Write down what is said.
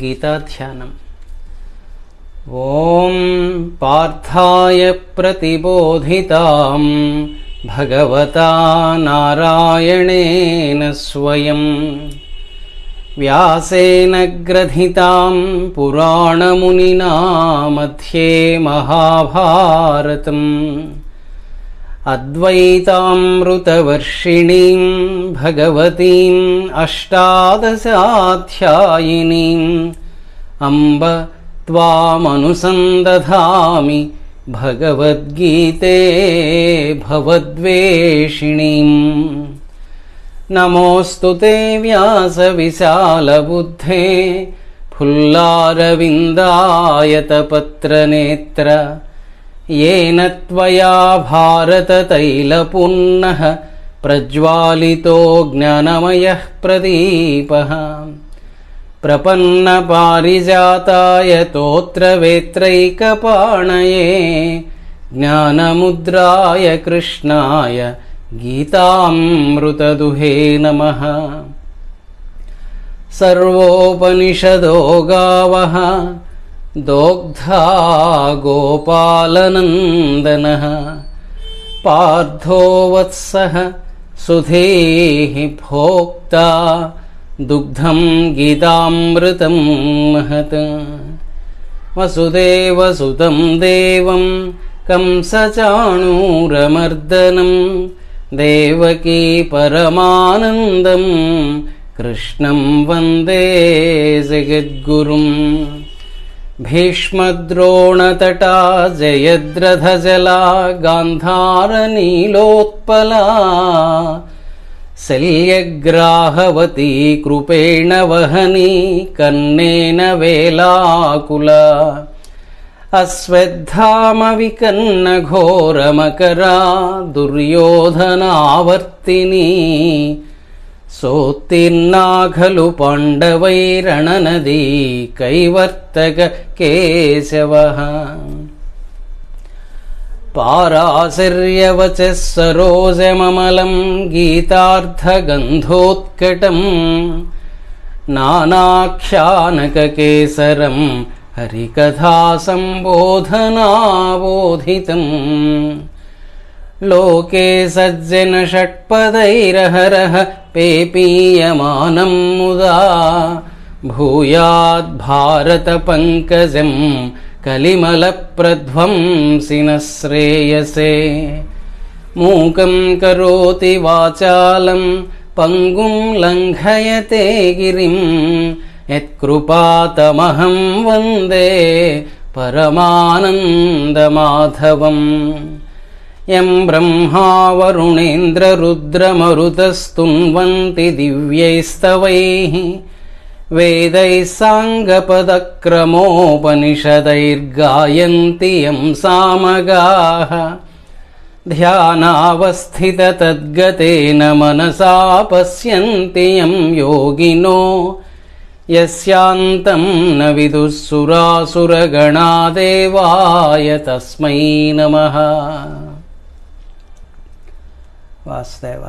गीताध्यानम् ॐ पार्थाय प्रतिबोधितां भगवता नारायणेन स्वयं व्यासेन ग्रथितां पुराणमुनिना मध्ये महाभारतम् अद्वैतामृतवर्षिणीं भगवतीम् अष्टादशाध्यायिनीम् अम्ब त्वामनुसन्दधामि भगवद्गीते भवद्वेषिणीम्। नमोऽस्तु ते व्यासविशालबुद्धे फुल्लारविन्दायतपत्रनेत्र येन त्वया भारततैलपुन्नः प्रज्वालितो ज्ञानमयः प्रदीपः। प्रपन्नपारिजाताय तोत्रवेत्रैकपाणये ज्ञानमुद्राय कृष्णाय गीतामृतदुहे नमः। सर्वोपनिषदो गावः दोग्धा गोपालनन्दनः पार्थो वत्सः सुधेः भोक्ता दुग्धं गीतामृतं महत्। वसुदेवसुतं देवं कंसचाणूरमर्दनं देवकी परमानन्दं कृष्णं वन्दे जगद्गुरुम् भीष्मद्रोणतटा जयद्रथजला गान्धारनीलोत्पला शल्यग्राहवती कृपेण वहनी कन्नेन वेलाकुला अश्वत्थामविकन्नघोरमकरा दुर्योधनावर्तिनी ಸೋತ್ತಿನ್ನಾಗಲು ಪಾಂಡವೈರಣನದಿ ಕೈವರ್ತಕ ಕೇಶವ పారాశర్యవచ సరోజమమలం గీతార్థగంధోత్కటం నానాఖ్యానకకేసరం హరికథాసంబోధనాబోధితం. लोके सज्जनषट्पदैरहरः पेपीयमानं मुदा भूयाद्भारतपङ्कजम् कलिमलप्रध्वंसिनः श्रेयसे। मूकं करोति वाचालं पङ्गुं लङ्घयते गिरिं यत्कृपातमहं वन्दे परमानन्दमाधवम् यं ब्रह्मा वरुणेन्द्ररुद्रमरुतस्तुन्वन्ति दिव्यैस्तवैः वेदैः साङ्गपदक्रमोपनिषदैर्गायन्ति यं सामगाः ध्यानावस्थिततद्गतेन मनसा पश्यन्ति यं योगिनो यस्यान्तं न विदुः सुरासुरगणादेवाय तस्मै नमः वासुदेव